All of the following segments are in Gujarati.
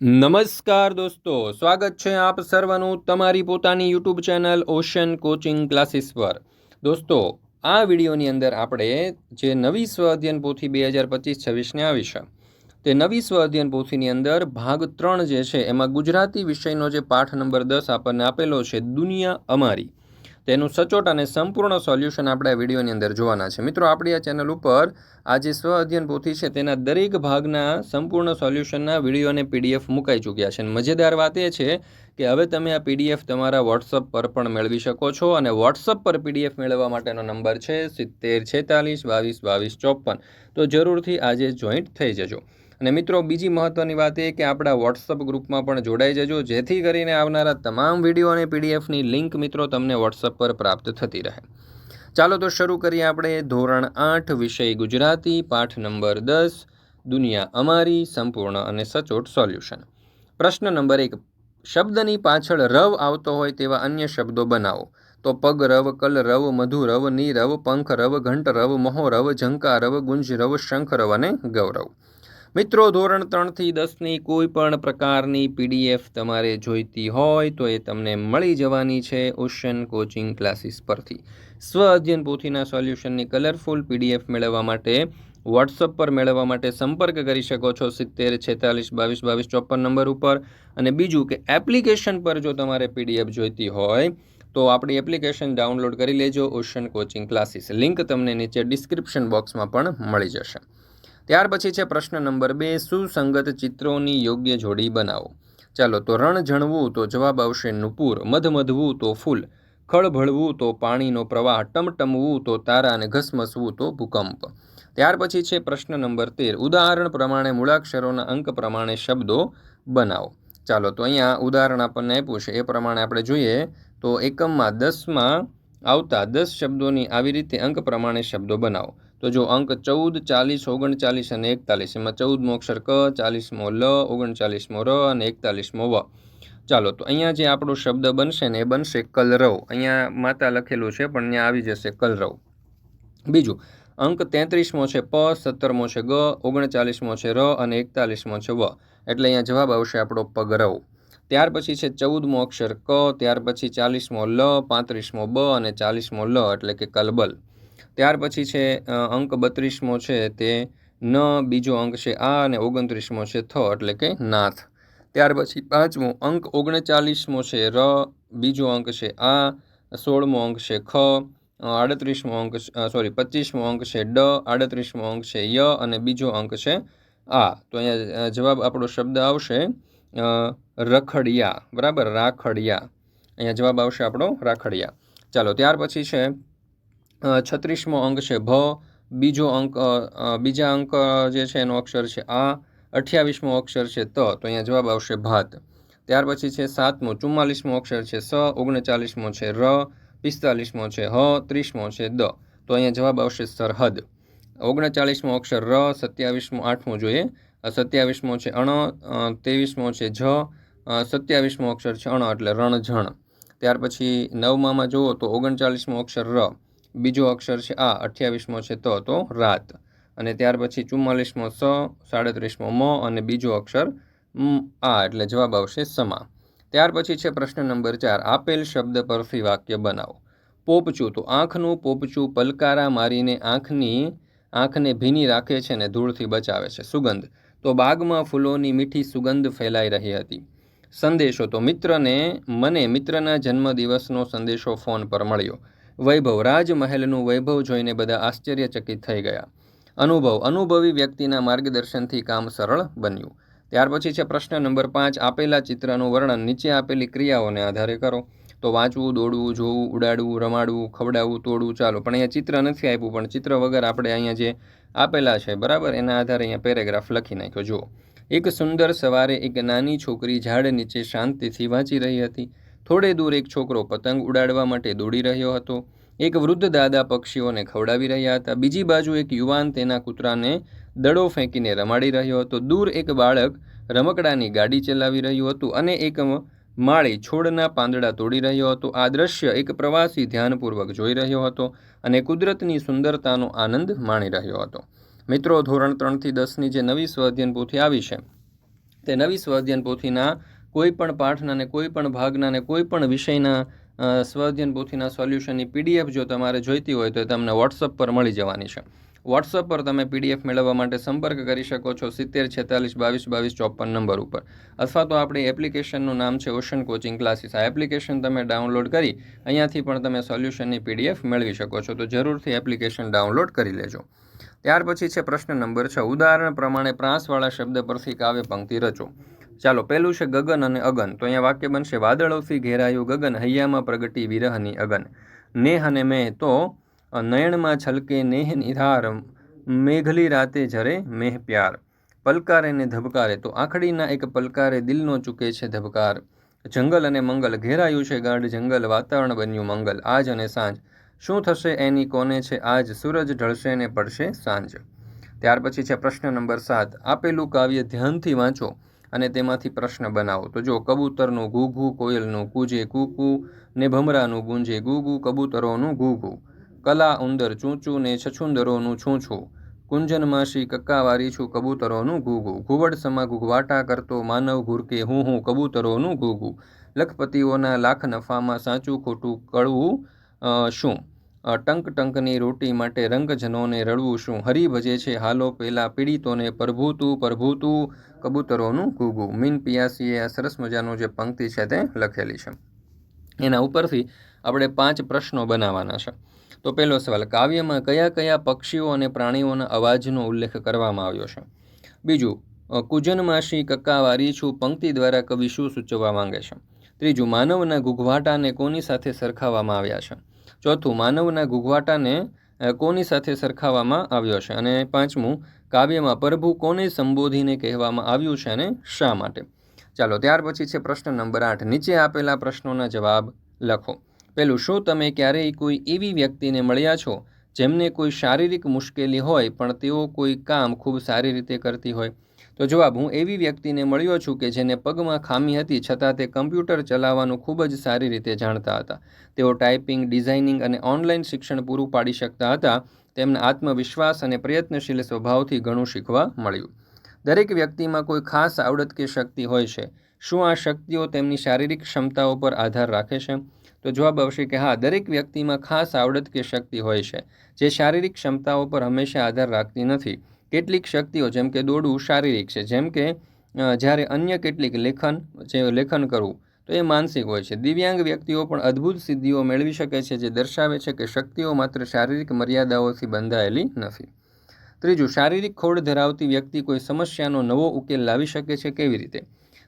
નમસ્કાર દોસ્તો, સ્વાગત છે આપ સર્વનું તમારી પોતાની YouTube channel Ocean coaching classes પર. દોસ્તો, આ વિડીયોની અંદર આપણે જે નવી સ્વ અધ્યયન પોથી બે હજાર પચીસ છવ્વીસને આવી તે નવી સ્વ અધ્યયન પોથીની અંદર ભાગ ત્રણ જે છે, એમાં ગુજરાતી વિષયનો જે પાઠ નંબર દસ આપણને આપેલો છે, દુનિયા અમારી. તેનું સચોટ અને સંપૂર્ણ સોલ્યુશન આપણે આ વિડીયોની અંદર જોવાના છે. મિત્રો, આપણી આ ચેનલ ઉપર આ જે સ્વ અધ્યયન પોથી છે તેના દરેક ભાગના સંપૂર્ણ સોલ્યુશનના વીડિયો અને પીડીએફ મુકાઈ ચૂક્યા છે. અને મજેદાર વાત એ છે કે હવે તમે આ પીડીએફ તમારા વોટ્સઅપ પર પણ મેળવી શકો છો અને વોટ્સઅપ પર પીડીએફ મેળવવા માટેનો નંબર છે સિત્તેર છેતાલીસ બાવીસ બાવીસ ચોપન. તો જરૂરથી આજે જોઈન્ટ થઈ જજો. અને મિત્રો, બીજી મહત્ત્વની વાત એ કે આપણા વોટ્સઅપ ગ્રુપમાં પણ જોડાઈ જજો, જેથી કરીને આવનારા તમામ વીડિયો અને પીડીએફની લિંક મિત્રો તમને વોટ્સઅપ પર પ્રાપ્ત થતી રહે. ચાલો તો શરૂ કરીએ આપણે ધોરણ આઠ વિષય ગુજરાતી, પાઠ નંબર દસ, દુનિયા અમારી, સંપૂર્ણ અને સચોટ સોલ્યુશન. પ્રશ્ન નંબર એક, શબ્દની પાછળ રવ આવતો હોય તેવા અન્ય શબ્દો બનાવો. તો પગ રવ, કલ રવ, મધુ રવ, ની પંખ રવ, ઘંટ રવ, મહો રવ ઝંકા રવ, ગુંજ રવ, શંખ રવ અને ગૌરવ. મિત્રો, ધોરણ ત્રણથી દસની કોઈ પણ પ્રકારની પીડીએફ તમારે જોઈતી હોય તો એ તમને મળી જવાની છે ઓશન કોચિંગ ક્લાસીસ પરથી. સ્વ અધ્યયન પોથીના સોલ્યુશનની કલરફુલ પીડીએફ મેળવવા માટે વોટ્સઅપ પર મેળવવા માટે સંપર્ક કરી શકો છો સિત્તેર, છેતાલીસ, બાવીસ બાવીસ, ચોપન નંબર ઉપર. અને બીજું કે એપ્લિકેશન પર જો તમારે પીડીએફ જોઈતી હોય તો આપણી એપ્લિકેશન ડાઉનલોડ કરી લેજો ઓશન કોચિંગ ક્લાસીસ. લિંક તમને નીચે ડિસ્ક્રિપ્શન બોક્સમાં પણ મળી જશે. ત્યાર પછી છે પ્રશ્ન નંબર બે, સુસંગત ચિત્રોની યોગ્ય જોડી બનાવો. ચાલો, તો રણ જણવું તો જવાબ આવશે નુપુર મધમધવું તો ફૂલ ખળભળવું તો પાણીનો પ્રવાહ, ટમટમવું તો તારા અને ઘસમસવું તો ભૂકંપ. ત્યાર પછી છે પ્રશ્ન નંબર તેર, ઉદાહરણ પ્રમાણે મૂળાક્ષરોના અંક પ્રમાણે શબ્દો બનાવો. ચાલો, તો અહીંયા ઉદાહરણ આપણને આપ્યું છે, એ પ્રમાણે આપણે જોઈએ, તો એકમમાં દસમાં આવતા દસ શબ્દોની આવી રીતે અંક પ્રમાણે શબ્દો બનાવો. તો જો અંક ચૌદ, ચાલીસ, ઓગણચાલીસ અને એકતાલીસ, એમાં ચૌદમો અક્ષર ક ચાલીસમો લ ઓગણચાલીસમો ર અને એકતાલીસમો વ. ચાલો, તો અહીંયા જે આપણો શબ્દ બનશે ને એ બનશે કલરવ. અહીંયા માતા લખેલું છે, પણ અહીંયા આવી જશે કલરવ. બીજું, અંક તેત્રીસમો છે પ સત્તરમો છે ગ ઓગણચાલીસમો છે ર અને એકતાલીસમો છે વ. એટલે અહીંયા જવાબ આવશે આપણો પગરવ. ત્યાર પછી છે ચૌદમો અક્ષર ક, ત્યાર પછી ચાલીસમો લ પાંત્રીસમો બ અને ચાલીસમો લ, એટલે કે કલબલ. ત્યાર પછી છે અંક બત્રીસમો છે તે ન, બીજો અંક છે આ અને ઓગણત્રીસમો છે થ એટલે કે નાથ. ત્યાર પછી પાંચમો, અંક ઓગણચાલીસમો છે ર, બીજો અંક છે આ, સોળમો અંક છે ખ આડત્રીસમો અંક સોરી, પચીસમો અંક છે ડ, આડત્રીસમો અંક છે ય અને બીજો અંક છે આ. તો અહીંયા જવાબ આપણો શબ્દ આવશે રખડિયા. બરાબર? રાખડિયા. અહીંયા જવાબ આવશે આપણો રાખડિયા. ચાલો, ત્યાર પછી છે છત્રીસમો અંક છે ભ, બીજો અંક બીજા અંક જે છે એનો અક્ષર છે આ, અઠ્યાવીસમો અક્ષર છે ત, તો અહીંયા જવાબ આવશે ભાત. ત્યાર પછી છે સાતમો, ચુમ્માલીસમો અક્ષર છે સ, ઓગણચાલીસમો છે ર, પિસ્તાલીસમો છે હ, ત્રીસમો છે દ. તો અહીંયા જવાબ આવશે સરહદ. ઓગણચાલીસમો અક્ષર ર, સત્યાવીસમો, આઠમો જોઈએ. સત્યાવીસમો છે અણ ત્રેવીસમો છે જ સત્યાવીસમો અક્ષર છે અણ, એટલે રણઝણ. ત્યાર પછી નવમામાં જુઓ તો ઓગણચાલીસમો અક્ષર ર. બીજો અક્ષર છે આ, અઠ્યાવીસમો છે તો તો રાત. અને ત્યાર પછી ચુમ્માલીસમો સ, સાડત્રીસમો મ અને બીજો અક્ષર આ, એટલે જવાબ આવશે સમા. ત્યાર પછી છે પ્રશ્ન નંબર ચાર, આપેલ શબ્દ પરથી વાક્ય બનાવો. પોપચું, તો આંખનું પોપચું પલકારા મારીને આંખની, આંખને ભીની રાખે છે ને ધૂળથી બચાવે છે. સુગંધ, તો બાગમાં ફૂલોની મીઠી સુગંધ ફેલાઈ રહી હતી. સંદેશો, તો મિત્રને, મને મિત્રના જન્મદિવસનો સંદેશો ફોન પર મળ્યો. વૈભવ રાજમહેલનું વૈભવ જોઈને બધા આશ્ચર્યચકિત થઈ ગયા. અનુભવ અનુભવી વ્યક્તિના માર્ગદર્શનથી કામ સરળ બન્યું. ત્યાર પછી છે પ્રશ્ન નંબર પાંચ, આપેલા ચિત્રનું વર્ણન નીચે આપેલી ક્રિયાઓને આધારે કરો. તો વાંચવું, દોડવું, જોવું, ઉડાડવું, રમાડવું, ખવડાવવું, તોડવું, ચાલો. પણ અહીંયા ચિત્ર નથી આપ્યું, પણ ચિત્ર વગર આપણે અહીંયા જે આપેલા છે, બરાબર? એના આધારે અહીંયા પેરેગ્રાફ લખી નાખ્યો. જુઓ. એક સુંદર સવારે એક નાની છોકરી ઝાડ નીચે શાંતિથી વાંચી રહી હતી. થોડે દૂર એક છોકરો પતંગ ઉડાડવા માટે દોડી રહ્યો હતો. એક વૃદ્ધ દાદા પક્ષીઓને ખવડાવી રહ્યા હતા. બીજી બાજુ એક યુવાન તેના કૂતરાને દડો ફેંકીને રમાડી રહ્યો હતો. દૂર એક બાળક રમકડાની ગાડી ચલાવી રહ્યું હતું અને એક માળી છોડના પાંદડા તોડી રહ્યો હતો. આ દ્રશ્ય એક પ્રવાસી ધ્યાનપૂર્વક જોઈ રહ્યો હતો અને કુદરતની સુંદરતાનો આનંદ માણી રહ્યો હતો. મિત્રો, ધોરણ ત્રણથી દસની જે નવી સ્વઅધ્યયન પોથી આવી છે, તે નવી સ્વાધ્યાયન પોથીના કોઈ પણ પાઠના ને કોઈ પણ ભાગના ને કોઈ પણ વિષયના અ, પોથીના સોલ્યુશનની પીડીએફ જો તમારે જોઈતી હોય તો તમને વોટ્સઅપ પર મળી જવાની છે. વોટ્સઅપ પર તમે પીડીએફ મેળવવા માટે સંપર્ક કરી શકો છો સિત્તેર છેતાલીસ બાવીસ બાવીસ ચોપન નંબર ઉપર. અથવા તો આપણી એપ્લિકેશનનું નામ છે ઓશન કોચિંગ ક્લાસીસ આ એપ્લિકેશન તમે ડાઉનલોડ કરી અહીંયાથી પણ તમે સોલ્યુશનની પીડીએફ મેળવી શકો છો. તો જરૂરથી એપ્લિકેશન ડાઉનલોડ કરી લેજો. ત્યાર પછી છે પ્રશ્ન નંબર છ. ઉદાહરણ પ્રમાણે પ્રાસવાળા શબ્દ પરથી કાવ્ય પંક્તિ રચો. ચાલો, પહેલું છે ગગન અને અગન. તો અહીંયા વાક્ય બનશે, વાદળોથી ઘેરાયું ગગન, હૈયામાં પ્રગટી વિરહની અગન. નેહ અને મેહ તો નયણમાં છલકે નેહ નિધાર, મેઘલી રાતે જરે મેહ પ્યાર. પલકારે ને ધબકારે, તો આખડીના એક પલકારે દિલનો ચૂકે છે ધબકાર. જંગલ અને મંગલ, ઘેરાયું છે ગાઢ જંગલ, વાતાવરણ બન્યું મંગલ, આજ અને સાંજ. શું થશે એની, કોને છે આજ? સૂરજ ઢળશે ને પડશે સાંજ. ત્યાર પછી છે પ્રશ્ન નંબર સાત. આપેલું કાવ્ય ધ્યાનથી વાંચો. અને તેમાંથી પ્રશ્ન બનાવો. તો જો કબૂતરનું ઘૂ ઘૂ કોયલનું કૂજે કૂકુ ને ભમરાનું ગુંજે ગુગુ, કબૂતરોનું ઘૂઘુ કલા ઉંદર ચૂંચું ને છછુંદરોનું છૂંછું. કુંજન માસી કક્કાવારી છું કબૂતરોનું ઘૂઘુ ઘુવડ સમા ઘૂઘવાટા કરતો માનવ ઘુરકે હું હું કબૂતરોનું ઘૂઘુ લખપતિઓના લાખ નફામાં સાચું ખોટું કળવું શું? ટંક ટંકની રોટી માટે રંગજનોને રડવું શું? હરી ભજે છે હાલો પેલા પીડિતોને પ્રભુતું પ્રભુતું. કબૂતરોનું ઘૂઘુ. મીન પિયાસીએ આ સરસ મજાનું જે પંક્તિ છે તે લખેલી છે. એના ઉપરથી આપણે પાંચ પ્રશ્નો બનાવવાના છે. તો પહેલો સવાલ કાવ્યમાં કયા કયા પક્ષીઓ અને પ્રાણીઓના અવાજનો ઉલ્લેખ કરવામાં આવ્યો છે? બીજું અ, કુજનમાસી કક્કાવારી છું પંક્તિ દ્વારા કવિ શું સૂચવવા માંગે છે? ત્રીજું માનવના ઘૂઘવાટાને કોની સાથે સરખાવવામાં આવ્યા છે? ચોથું માનવના ઘૂઘવાટાને કોની સાથે સરખાવવામાં આવ્યો છે? અને પાંચમું કાવ્યમાં પ્રભુ કોને સંબોધીને કહેવામાં આવ્યું છે અને શા માટે? ચાલો, ત્યાર પછી છે પ્રશ્ન નંબર આઠ. નીચે આપેલા પ્રશ્નોના જવાબ લખો. પહેલું શું તમે ક્યારેય કોઈ એવી વ્યક્તિને મળ્યા છો જેમને કોઈ શારીરિક મુશ્કેલી હોય, પણ તેઓ કોઈ કામ ખૂબ સારી રીતે કરતી હોય? તો જવાબ, હું એવી વ્યક્તિને મળ્યો છું કે જેને પગમાં ખામી હતી, છતાં તે કમ્પ્યુટર ચલાવવાનું ખૂબ જ સારી રીતે જાણતા હતા. તેઓ ટાઈપિંગ, ડિઝાઇનિંગ અને ઓનલાઈન શિક્ષણ પૂરું પાડી શકતા હતા. તેમના આત્મવિશ્વાસ અને પ્રયત્નશીલ સ્વભાવથી ઘણું શીખવા મળ્યું. દરેક વ્યક્તિમાં કોઈ ખાસ આવડત કે શક્તિ હોય છે. શું આ શક્તિઓ તેમની શારીરિક ક્ષમતાઓ પર આધાર રાખે છે? તો જવાબ આવશે કે હા, દરેક વ્યક્તિમાં ખાસ આવડત કે શક્તિ હોય છે, જે શારીરિક ક્ષમતાઓ પર હંમેશા આધાર રાખતી નથી. કેટલીક શક્તિઓ, જેમ કે દોડવું, શારીરિક છે. જેમ કે જ્યારે અન્ય કેટલીક લેખન, જે લેખન કરવું તો એ માનસિક હોય છે. દિવ્યાંગ વ્યક્તિઓ પણ અદ્ભુત સિદ્ધિઓ મેળવી શકે છે, જે દર્શાવે છે કે શક્તિઓ માત્ર શારીરિક મર્યાદાઓથી બંધાયેલી નથી. ત્રીજું, શારીરિક ખોડ ધરાવતી વ્યક્તિ કોઈ સમસ્યાનો નવો ઉકેલ લાવી શકે છે કેવી રીતે?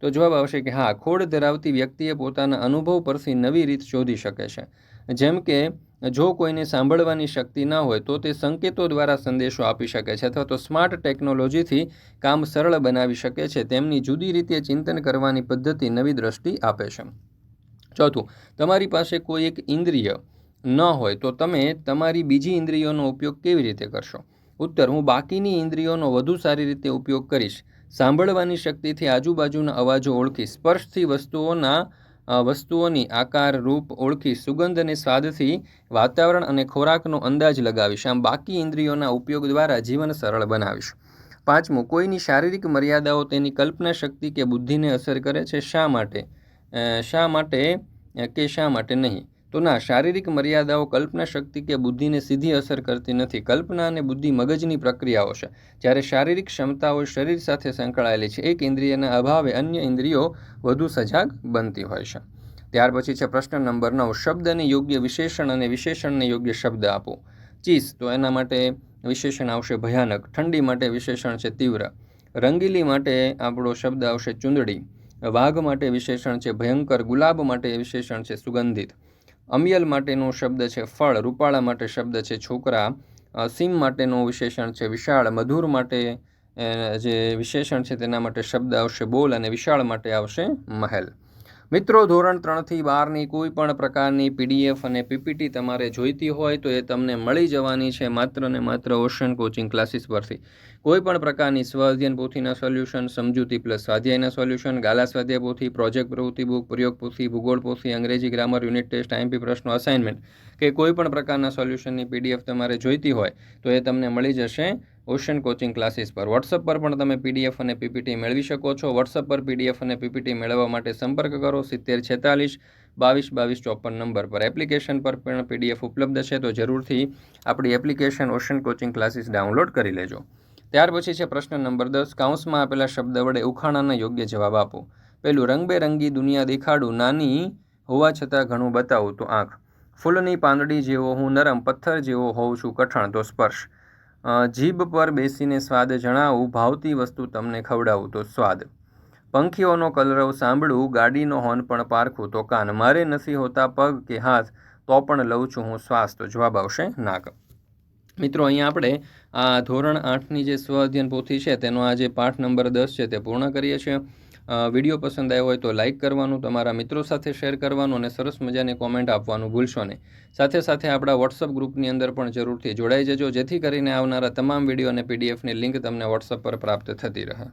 તો જવાબ આવશે કે હા, ખોડ ધરાવતી વ્યક્તિએ પોતાના અનુભવ પરથી નવી રીત શોધી શકે છે. જેમ કે જો કોઈને સાંભળવાની શક્તિ ન હોય તો તે સંકેતો દ્વારા સંદેશો આપી શકે છે અથવા તો સ્માર્ટ ટેકનોલોજીથી કામ સરળ બનાવી શકે છે. તેમની જુદી રીતે ચિંતન કરવાની પદ્ધતિ નવી દ્રષ્ટિ આપે છે. ચોથું, તમારી પાસે કોઈ એક ઇન્દ્રિય ન હોય તો તમે તમારી બીજી ઇન્દ્રિયોનો ઉપયોગ કેવી રીતે કરશો? ઉત્તર, હું બાકીની ઇન્દ્રિયોનો વધુ સારી રીતે ઉપયોગ કરીશ. સાંભળવાની શક્તિથી આજુબાજુના અવાજો ઓળખી સ્પર્શથી વસ્તુઓના વસ્તુઓની આકાર, રૂપ, ઓળખી, સુગંધ અને સ્વાદથી વાતાવરણ અને ખોરાકનો અંદાજ લગાવીશ. આમ બાકી ઇન્દ્રિયોના ઉપયોગ દ્વારા જીવન સરળ બનાવીશ. પાંચમું, કોઈની શારીરિક મર્યાદાઓ તેની કલ્પના શક્તિ કે બુદ્ધિને અસર કરે છે શા માટે? શા માટે કે શા માટે નહીં? તો ના શારીરિક મર્યાદાઓ કલ્પના શક્તિ કે બુદ્ધિને સીધી અસર કરતી નથી. કલ્પના અને બુદ્ધિ મગજની પ્રક્રિયાઓ છે. જ્યારે શારીરિક ક્ષમતાઓ શરીર સાથે સંકળાયેલી છે, એક ઇન્દ્રિયના અભાવે અન્ય ઇન્દ્રિયો વધુ સજાગ બનતી હોય છે. ત્યાર પછી છે પ્રશ્ન નંબર નવ, શબ્દને યોગ્ય વિશેષણ અને વિશેષણને યોગ્ય શબ્દ આપો. ચીસ, તો એના માટે વિશેષણ આવશે ભયાનક, ઠંડી માટે વિશેષણ છે તીવ્ર. રંગીલી માટે આપણો શબ્દ આવશે ચૂંદડી. વાઘ માટે વિશેષણ છે ભયંકર, ગુલાબ માટે વિશેષણ છે સુગંધિત. અમિયલ માટેનો શબ્દ છે ફળ, રૂપાળા માટે શબ્દ છે છોકરા સીમ માટેનું વિશેષણ છે વિશાળ, મધુર માટે જે વિશેષણ છે તેના માટે શબ્દ આવશે બોલ અને વિશાળ માટે આવશે મહેલ. મિત્રો, ધોરણ ત્રણથી બારની કોઈ પણ પ્રકારની પીડીએફ અને પીપીટી તમારે જોઈતી હોય તો એ તમને મળી જવાની છે માત્ર ને માત્ર ઓશન કોચિંગ ક્લાસીસ પરથી. કોઈ પણ પ્રકારની સ્વાધ્યન પોથીના સોલ્યુશન, સમજૂતી પ્લસ સ્વાધ્યાયના સોલ્યુશન, ગાલા સ્વાધ્યાય પોથી, પ્રોજેક્ટ પ્રવૃત્તિ બુક, પ્રયોગ પોથી, ભૂગોળ પોથી, અંગ્રેજી ગ્રામર, યુનિટ ટેસ્ટ આઈએમપી પ્રશ્નો અસાઇનમેન્ટ કે કોઈ પણ પ્રકારના સોલ્યુશનની પીડીએફ તમારે જોઈતી હોય તો એ તમને મળી જશે ઓશન કોચિંગ ક્લાસીસ પર. વોટ્સઅપ પર પણ તમે પીડીએફ અને પીપીટી મેળવી શકો છો. વોટ્સઅપ પર પીડીએફ અને પીપીટી મેળવવા માટે સંપર્ક કરો. સિત્તેર છેતાલીસ, બાવીસ બાવીસ, ચોપન નંબર પર. એપ્લિકેશન પર પણ પીડીએફ ઉપલબ્ધ છે, તો જરૂરથી આપણી application Ocean coaching classes download કરી લેજો. ત્યાર પછી છે પ્રશ્ન નંબર દસ. કાઉન્સમાં આપેલા શબ્દ વડે ઉખાણાના યોગ્ય જવાબ આપો. પેલું, રંગબેરંગી દુનિયા દેખાડું. નાની હોવા છતાં ઘણું બતાવું તો આંખ. ફૂલની પાંદડી જેવો હું, નરમ પથ્થર જેવો હોઉં છું કઠણ તો સ્પર્શ. જીભ પર બેસીને સ્વાદ જણાવું, ભાવતી વસ્તુ તમને ખવડાવું તો સ્વાદ. પંખીઓનો કલરવ સાંભળું, ગાડીનો હોર્ન પણ પારખું તો કાન. મારે નથી હોતા પગ કે હાથ, તો પણ લઉં છું હું શ્વાસ. તો જવાબ આવશે નાક. મિત્રો, અહીંયા આપણે આ ધોરણ આઠની જે સ્વ અધ્યયન પોથી છે તેનો આ જે પાઠ નંબર દસ છે તે પૂર્ણ કરીએ છીએ. વીડિયો પસંદ આવ્યો હોય તો લાઇક કરવાનું, તમારા મિત્રો સાથે શેર કરવાનું અને સરસ મજાની કોમેન્ટ આપવાનું ભૂલશો નહીં. સાથે સાથે આપણા વોટ્સઅપ ગ્રુપની અંદર પણ જરૂરથી જોડાઈ જજો, જેથી કરીને આવનારા તમામ વીડિયો અને પીડીએફની લિંક તમને વોટ્સઅપ પર પ્રાપ્ત થતી રહે.